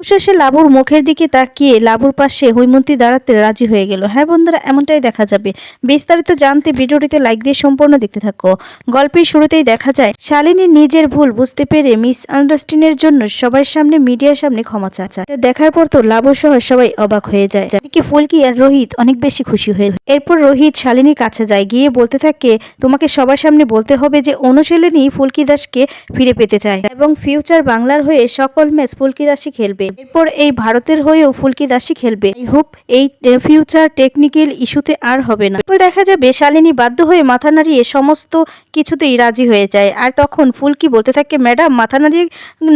শেষে লাবুর মুখের দিকে তাকিয়ে লাবুর পাশে হৈমন্তী দাঁড়াতে রাজি হয়ে গেল। হ্যাঁ বন্ধুরা, এমনটাই দেখা যাবে। বিস্তারিত জানতে ভিডিওটিতে লাইক দিয়ে সম্পূর্ণ দেখতে থাকো। গল্পের শুরুতেই দেখা যায়, শালিনী নিজের ভুল বুঝতে পেরে মিস আন্ডারস্ট্যান্ডের জন্য সবার সামনে, মিডিয়ার সামনে ক্ষমা চাচা দেখার পর তো লাবু সহ সবাই অবাক হয়ে যায়। এদিকে ফুলকি আর রোহিত অনেক বেশি খুশি হয়ে এরপর রোহিত শালিনীর কাছে যায়, গিয়ে বলতে থাকে, তোমাকে সবার সামনে বলতে হবে যে অনুশীলনী ফুলকি দাসকে ফিরে পেতে চায় এবং ফিউচার বাংলার হয়ে সকল ম্যাচ ফুলকি দাসই খেলবে। এরপর এই ভারতের হয়েও ফুলকি দাসই খেলবে। আই হোপ এই ফিউচার টেকনিক্যাল ইস্যুতে আর হবে না। এরপর দেখা যাবে, শালিনী বাধ্য হয়ে মাথা নাড়িয়ে সমস্ত কিছুতেই রাজি হয়ে যায়। আর তখন ফুলকি বলতে থাকে, ম্যাডাম, মাথা নাড়িয়ে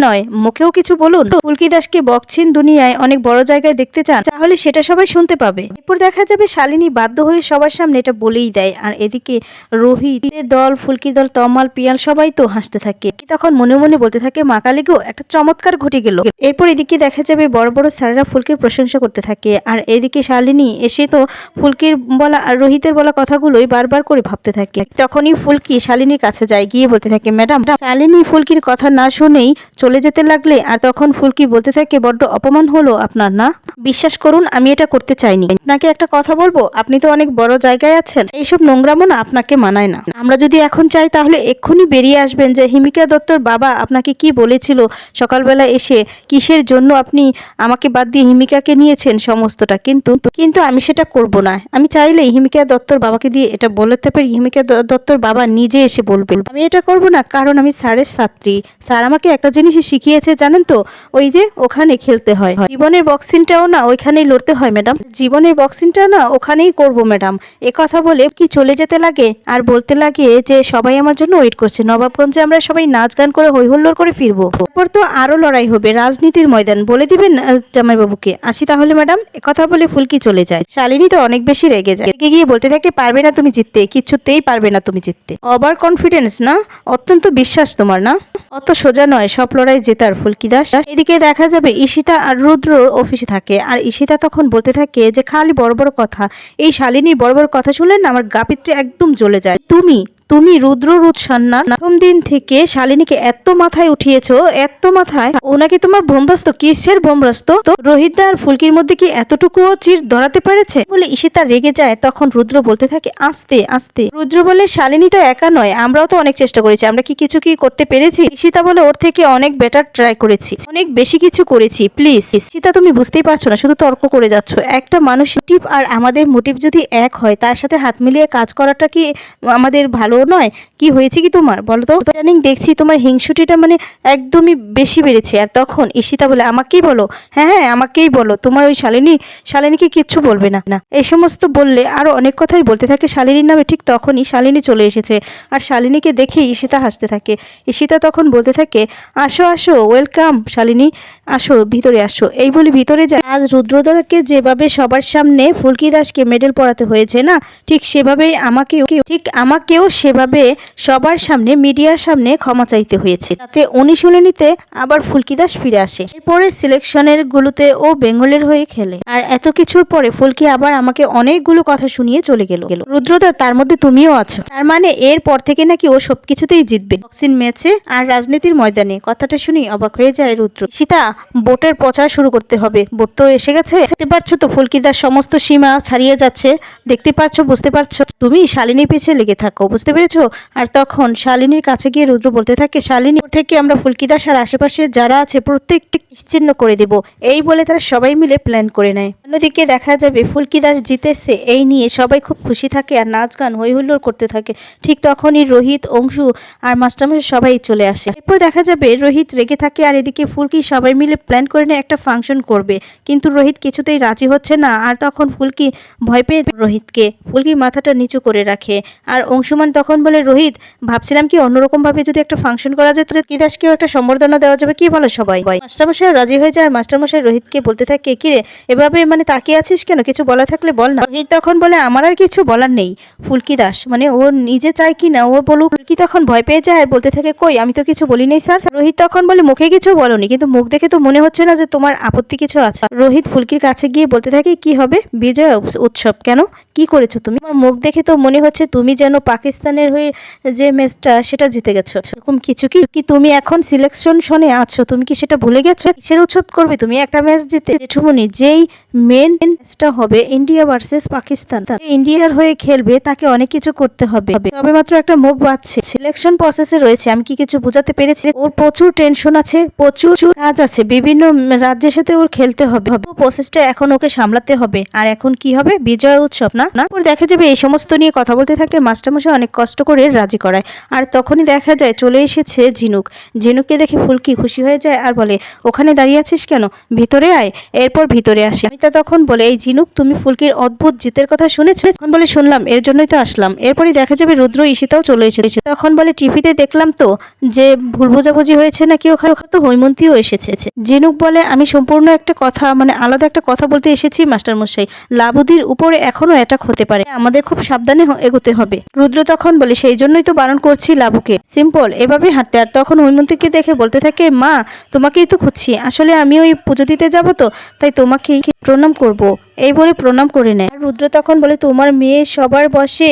নয়, মুখেও কিছু বলুন। ফুলকি দাসকে বকছিন দুনিয়ায় অনেক বড় জায়গায় দেখতে চান, তাহলে সেটা সবাই শুনতে পাবে। এরপর দেখা যাবে, শালিনী বাধ্য হয়ে সবার সামনে এটা বলেই দেয়। আর এদিকে রোহিত দল, ফুলকি দল, তমাল, পিয়াল সবাই তো হাসতে থাকে। তখন মনে মনে বলতে থাকে, মা কালী গো একটা চমৎকার ঘটে গেল। এরপর এদিকে দেখা যাবে বড় বড় স্যারেরা ফুলকির প্রশংসা করতে থাকে। আর এদিকে শালিনী এসে তো ফুলকির বলা আর রোহিতের বলা কথাগুলোই বারবার করে ভাবতে থাকে। তখনই ফুলকি শালিনীর কাছে যায়, গিয়ে বলতে থাকে, ম্যাডাম, শালিনী ফুলকির কথা না শুনেই চলে যেতে লাগলে? আর তখন ফুলকি বলতে থাকে, বড্ড অপমান হলো আপনার, না? বিশ্বাস করুন, আমি এটা করতে চাইনি। আপনাকে একটা কথা বলব? আপনি তো অনেক বড় জায়গায় আছেন। এইসব নোংরামো না আপনাকে মানায় না। আমরা যদি এখন চাই, তাহলে এক্ষুনি বেরিয়ে আসবেন যে হিমিকা দত্তর বাবা আপনাকে কি বলেছিল সকালবেলা এসে? কিসের জন্য আপনি আমাকে বাদ দিয়ে হিমিকাকে নিয়েছেন সমস্তটা। কিন্তু কিন্তু আমি সেটা করব না। আমি চাইলে হিমিকা দত্তর বাবাকে দিয়ে এটা বলতে পারি। হিমিকা দত্তর বাবা নিজে এসে বলবে। আমি এটা করব না কারণ আমি স্যারের ছাত্রী। স্যার আমাকে একটা জিনিসই শিখিয়েছে, জানেন তো? ওই যে ওখানে খেলতে হয়। জীবনের বক্সিংটাও না ওইখানেই লড়তে হয়, ম্যাডাম। জীবনের বক্সিংটা না ওখানেই করব, ম্যাডাম। এ কথা বলে কি চলে যেতে লাগে? আর বলতে লাগে যে সবাই আমার জন্য ওয়েট করছে। নবাবগঞ্জে আমরা সবাই নাচ গান করে হই হুল্লোড় করে ফিরবো। তারপর তো আরও লড়াই হবে। রাজনীতির ময়দান বলে দিবেন জামাইবাবুকে। আসি তাহলে, ম্যাডাম। কথা বলে ফুলকি চলে যায়? শালিনী তো অনেক বেশি রেগে যায়। রেগে গিয়ে বলতে থাকে, পারবে না তুমি জিততে। কিচ্ছুতেই পারবে না তুমি জিততে। ওভার কনফিডেন্স না? অত্যন্ত বিশ্বাস তোমার, না? অত সোজা নয়, সব লড়াই জেতার ফুলকি দাস এদিকে দেখা যাবে, ঈশিতা আর রুদ্র অফিসে থাকে। আর ঈশিতা তখন বলতে থাকে যে, খালি বড় বড় কথা। এই শালিনীর বড় বড় কথা শুনলেন না, আমার গা পিত্রে একদম জ্বলে যায়। তুমি তুমি রুদ্র রুদ সান্না প্রথম দিন থেকে শালিনীকে এত মাথায় উঠিয়েছো, এত মাথায় ওনাকে তোমার বোমব্রস্ত কিসের বোমব্রস্ত তো রোহিত আর ফুলকির মধ্যে কি এতটুকুও চির ধরাতে পেরেছে? বলে ঈশিতা রেগে যায়, তখন রুদ্র বলতে থাকে, আস্তে আস্তে। রুদ্র বলে, শালিনী তো একা নয়, আমরাও তো অনেক চেষ্টা করেছি, আমরা কি কিছু কি করতে পেরেছি? ঈশিতা বলে, ওর থেকে অনেক বেটার ট্রাই করেছি, অনেক বেশি কিছু করেছি প্লিজ ঈশিতা, তুমি বুঝতেই পারছ না, শুধু তর্ক করে যাচ্ছ। একটা মানুষ মোটিভ আর আমাদের মোটিভ যদি এক হয়, তার সাথে হাত মিলিয়ে কাজ করাটা কি আমাদের ভালো নয়? কি হয়েছে কি তোমার? বলো তো। ইদানিং দেখছি তোমার হিংসুটিটা মানে একদমই বেশি বেড়েছে। আর তখন ঈশিতা বলে, আমাকেই বলো। হ্যাঁ হ্যাঁ আমাকেই বলো। তোমার ওই শালিনী, শালিনীকে কিচ্ছু বলবে না। না, এই সমস্ত বললে আরও অনেক কথাই বলতে থাকে। শালিনীর নামে ঠিক তখনই শালিনী চলে এসেছে। আর শালিনীকে দেখে ঈশিতা হাসতে থাকে। ঈশিতা তখন বলতে থাকে, আসো আসো, ওয়েলকাম শালিনী। আসো, ভিতরে আসো। এই বলে ভিতরে যায়। আজ রুদ্রদাকে যেভাবে সবার সামনে ফুলকি দাসকে মেডেল পড়াতে হয়েছে না, ঠিক সেভাবেই আমাকেও ঠিক আমাকেও সেভাবে সবার সামনে, মিডিয়ার সামনে ক্ষমা চাইতে হয়েছে। তাতে অনুশীলনীতে আবার ফুলকি দাস ফিরে আসে। এরপরে সিলেকশনের গুলোতে ও বেঙ্গলের হয়ে খেলে। আর এত কিছুর পরে ফুলকি আবার আমাকে অনেকগুলো কথা শুনিয়ে চলে গেল। রুদ্রদা, তার মধ্যে তুমিও আছো। তার মানে এর পর থেকে নাকি ও সবকিছুতেই জিতবে। বক্সিং ম্যাচে আর রাজনীতির ময়দানে। কথাটা শুনি অবাক হয়ে যায় রুদ্র। সীতা বোটের প্রচার শুরু করতে হবে। বোট তো এসে গেছে। দেখতে পারছ তো ফুলকিদার সমস্ত সীমা ছাড়িয়ে যাচ্ছে। দেখতে পারছ, বুঝতে পারছ? তুমি শালিনীর পিছিয়ে লেগে থাকো, বুঝতে পেরেছ? আর তখন শালিনীর কাছে গিয়ে রুদ্র বলতে থাকে, শালিনী থেকে আমরা ফুলকিদাস আর আশেপাশে যারা আছে প্রত্যেকটি নিশ্চিন্ন করে দেব। এই বলে তারা সবাই মিলে প্ল্যান করে নেয়। অন্যদিকে দেখা যাবে ফুলকি দাস জিতেছে, এই নিয়ে সবাই খুব খুশি থাকে আর নাচ গান হই হুল্লোড় করতে থাকে। ঠিক তখনই রোহিত, অংশু আর মাস্টারমশাই সবাই চলে আসে। এরপর দেখা যাবে রোহিত রেগে থাকে আর এদিকে ফুলকি সবাই মিলে প্ল্যান করে নিয়ে একটা ফাংশন করবে। কিন্তু রোহিত কিছুতেই রাজি হচ্ছে না, আর তখন ফুলকি ভয় পেয়ে রোহিতকে। ফুলকি মাথাটা নিচু করে রাখে। আর অংশুমান তখন বলে রোহিত ভাবছিলাম কি অন্যরকম ভাবে যদি একটা ফাংশন করা যেত কি দাসকেও একটা সম্বর্ধনা দেওয়া যাবে কি বলো সবাই? মাস্টারমশাই রাজি হয়ে যায় আর মাস্টারমশাই রোহিতকে বলতে থাকে কি রে এভাবে মানে তাকিয়ে আছিস কেন? কিছু বলা থাকলে বল না। রোহিত তখন বলে আমার আর কিছু বলার নেই ফুলকি দাস মানে ও নিজে চায় কি না ও বলুক। ফুলকি তখন ভয় পেয়ে যায় আর বলতে থাকে কই আমি তো কিছু বলি নাই স্যার। রোহিত তখন বলে মুখে কিছু বলনি কিন্তু মুখ দেখে তো মনে হচ্ছে না যে তোমার আপত্তি কিছু আছে। রোহিত ফুলকির কাছে গিয়ে বলতে থাকে কি হবে? বিজয় উৎসব কেন? কি করেছ তুমি? আমার মুখ দেখে তো মনে হচ্ছে তুমি যেন পাকিস্তান পাকিস্তানের হয়ে যে ম্যাচটা সেটা জিতে গেছো। এরকম কিছু কি? তুমি এখন সিলেকশন শনে আছো? তুমি কি সেটা ভুলে গেছো? কিসের উৎসব করবে? তুমি একটা ম্যাচ জিতে জেঠুমনি যেই মেন ম্যাচটা হবে ইন্ডিয়া ভার্সেস পাকিস্তান ইন্ডিয়ার হয়ে খেলবে, তাকে অনেক কিছু করতে হবে। তবে মাত্র একটা মুখ বাঁচছে সিলেকশন প্রসেসে রয়েছে। আমি কি কিছু বোঝাতে পেরেছি? ওর প্রচুর টেনশন আছে, প্রচুর কাজ আছে। বিভিন্ন রাজ্যের সাথে ওর খেলতে হবে। প্রসেসটা এখন ওকে সামলাতে হবে। আর এখন কি হবে? বিজয় উৎসব, না? না? দেখা যাবে এই সমস্ত নিয়ে কথা বলতে থাকে মাস্টারমশাই অনেক কষ্ট করে রাজি করায়। আর তখনই দেখা যায় চলে এসেছে ঝিনুক। ঝিনুককে দেখে ফুলকি খুশি হয়ে যায় আর বলে, ওখানে দাঁড়িয়ে আছিস কেন? ভিতরে আয়। এরপর ভিতরে আসি। আমি তা তখন বলে, এই ঝিনুক, তুমি ফুলকির অদ্ভুত জিতের কথা শুনেছো? তখন বলে, শুনলাম, এর জন্যই তো আসলাম। এরপরই দেখা যাবে রুদ্র ঈশিতাও চলে এসেছে। তখন বলে, টিভিতে দেখলাম তো যে ভুল বোঝাবুঝি হয়েছে নাকি ওখানে? ওখানে তো হৈমন্তীও এসেছে। ঝিনুক বলে, আমি সম্পূর্ণ একটা কথা মানে আলাদা একটা কথা বলতে এসেছি, মাস্টারমশাই। লাবুদির উপরে এখনও অ্যাটাক হতে পারে। আমাদের খুব সাবধানে এগোতে হবে। রুদ্র তখন বলে, সেই জন্যই তো বারণ করছি লাবুকে। সিম্পল, এভাবে হাঁটতে। আর তখন হৈমন্তীকে দেখে বলতে থাকে, মা, তোমাকেই তো খুঁজছি। আসলে আমি ওই পুজো দিতে যাব তো, তাই তোমাকেই প্রণাম করব। এই বলে প্রণাম করে নেয়। রুদ্র তখন বলে, তোমার মেয়ে সবার বসে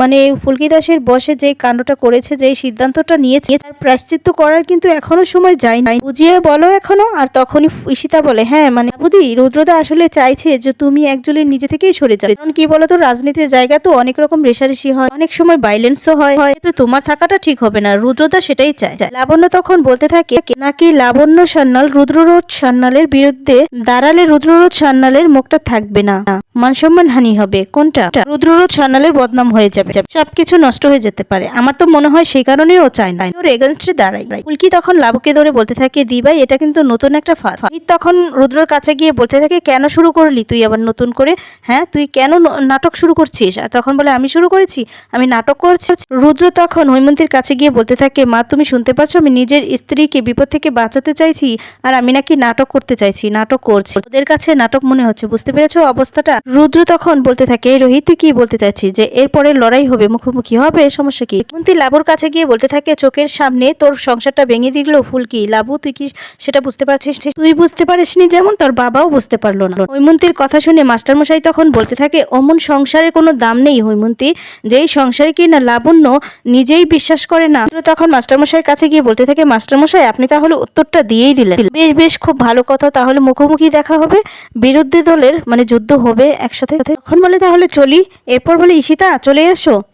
মানে ফুলকি দাসের বসে যে কাণ্ডটা করেছে যে সিদ্ধান্তটা নিয়েছে, তার প্রায়শ্চিত্ত করার কিন্তু এখনও সময় যায় নাই। বুঝিয়ে বলো এখনও? আর তখনই ঈশিতা বলে হ্যাঁ মানে বুদি রুদ্রদা আসলে চাইছে যে তুমি একজনের নিজে থেকেই সরে যাও। কারণ কি বলতো, রাজনীতির জায়গা তো অনেক রকম রেশারেশি হয়, অনেক সময় বাইলেন্সও হয় হয়তো তোমার থাকাটা ঠিক হবে না, রুদ্রদা সেটাই চায়। লাবণ্য তখন বলতে থাকে, নাকি লাবণ্য সান্যাল রুদ্ররোধ সান্যালের বিরুদ্ধে দাঁড়ালে রুদ্ররোধ সান্যালের মুখটা থাকবে না। মান সম্মান হানি হবে। কোনটা? রুদ্ররোধ সান্যালের বদনাম হয়ে যাবে। সবকিছু নষ্ট হয়ে যেতে পারে। আমার তো মনে হয় সেই কারণেই ও চায় না। ওর এগেনস্টে দাঁড়াই। ফুলকি তখন লাবুকে ধরে বলতে থাকে, দি ভাই, এটা কিন্তু নতুন একটা ফাঁদ। তখন রুদ্রর কাছে গিয়ে বলতে থাকে, কেন শুরু করলি তুই আবার নতুন করে? হ্যাঁ তুই কেন নাটক শুরু করছিস? আর তখন বলে, আমি শুরু করেছি। আমি নাটক করছি। রুদ্র তখন হৈমন্তীর কাছে গিয়ে বলতে থাকে, মা, তুমি শুনতে পাচ্ছ আমি নিজের স্ত্রীকে বিপদ থেকে বাঁচাতে চাইছি, আর আমি নাকি নাটক করতে চাইছি, নাটক করছি। ওদের কাছে নাটক মনে হচ্ছে, বুঝতে পেরেছ অবস্থাটা? রুদ্র তখন বলতে থাকে, রোহিত, তুই কি বলতে চাইছিস যে এরপরে লড়াই হবে, মুখোমুখি হবে? সমস্যা কি? হৈমন্তী লাবুর কাছে গিয়ে বলতে থাকে, চোখের সামনে তোর সংসারটা ভেঙে দিল ফুলকি লাবু, তুই কি সেটা বুঝতে পারছিস? তুই বুঝতে পারিসনি যেমন, তোর বাবাও বুঝতে পারল না। হৈমন্তীর কথা শুনে মাস্টারমশাই তখন বলতে থাকে, অমন সংসারে কোনো দাম নেই, হৈমন্তী। যেই সংসারে কি না লাবণ্য, নিজেই বিশ্বাস করে না। তখন মাস্টারমশাইয়ের কাছে গিয়ে বলতে থাকে, মাস্টারমশাই, আপনি তাহলে উত্তরটা দিয়েই দিলেন। বেশ বেশ, খুব ভালো কথা, তাহলে মুখোমুখি দেখা হবে। বিরোধী দলের মানে যুদ্ধ হবে একসাথে তখন বলে, তাহলে চলি। এরপর বলে, ঈশিতা, চলে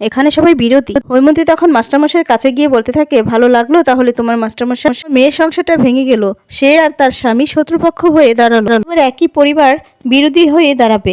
এখানে সবাই বিরোধী। হৈমন্তী তখন মাস্টারমশাইয়ের কাছে গিয়ে বলতে থাকে, ভালো লাগল, তাহলে তোমার মাস্টারমশাই মেয়ের সংসারটা ভেঙে গেল। সে আর তার স্বামী শত্রুপক্ষ হয়ে দাঁড়াল। একই পরিবার বিরোধী হয়ে দাঁড়াবে।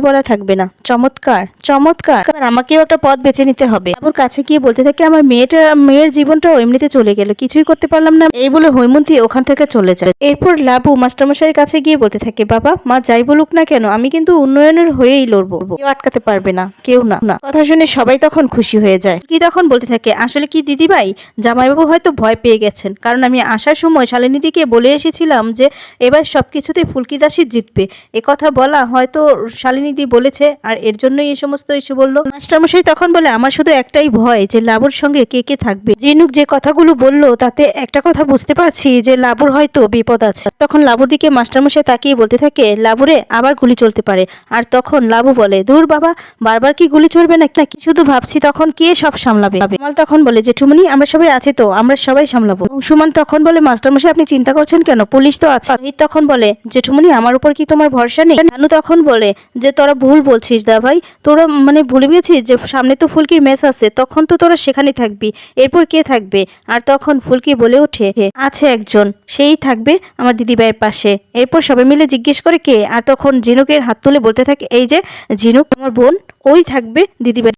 বলা থাকবে না। চমৎকার চমৎকার। আমাকেও একটা পথ বেছে নিতে হবে। আবুর কাছে গিয়ে বলতে থাকে, আমার মেয়েটা, মেয়ের জীবনটাও এমনিতে চলে গেল। কিছুই করতে পারলাম না। এই বলে হৈমন্তী ওখান থেকে চলে যায়। এরপর লাবু মাস্টারমশাইয়ের কাছে গিয়ে বলতে থাকে, বাবা, মা যাই বলুক না কেন, আমি কিন্তু উন্নয়নের হয়েই লড়বো। কেউ আটকাতে পারবে না, কেউ না। না কথা শুনে সবাই তখন খুশি হয়ে যায়। কি তখন বলতে থাকে, আসলে কি দিদি ভাই জামাইবাবু হয়তো ভয় পেয়ে গেছেন, কারণ আমি আসার সময় শালিনীদিকে বলে এসেছিলাম যে, এবার সবকিছুতে ফুলকি দাসই জিতবে কথা বলা হয়তো শালিনীদি বলেছে, আর এর জন্যই এই সমস্ত এসে বলল। মাস্টারমশাই তখন বলে, আমার শুধু একটাই ভয় যে, লাবুর সঙ্গে কে কে থাকবে। জিনুক যে কথাগুলো বলল, তাতে একটা কথা বুঝতে পারছি যে, লাবুর হয়তো বিপদ আছে। তখন লাবুর দিকে মাস্টারমশাই তাকিয়ে বলতে থাকে, লাবুরে, আবার গুলি চলতে পারে। আর তখন লাবু বলে, ধুর বাবা, বারবার কি গুলি চড়বে নাকি? নাকি শুধু ভাবছি, তখন কে সব সামলাবে? কামাল তখন বলে জেঠুমনি আমরা সবাই আছি তো, আমরা সবাই সামলাবো। সুমন তখন বলে, মাস্টারমশাই, আপনি চিন্তা করছেন কেন? পুলিশ তো আছে। রোহিত তখন বলে জেঠুমনি আমার উপর কি তোমার ভরসা নেই? নানু তখন বলে, যে তোরা ভুল বলছিস দা ভাই, তোরা মানে ভুলে গেছিস যে সামনে তো ফুলকির মেস আছে, তখন তো তোরা সেখানে থাকবি, এরপর কে থাকবে? আর তখন ফুলকি বলে ওঠে, আছে একজন, সেই থাকবে আমার দিদিভাইয়ের পাশে। এরপর সবাই মিলে জিজ্ঞেস করে কে, আর তখন জিনুকের হাত তুলে বলতে থাকে এই যে ঝিনুক আমার বোন ওই থাকবে দিদিভাই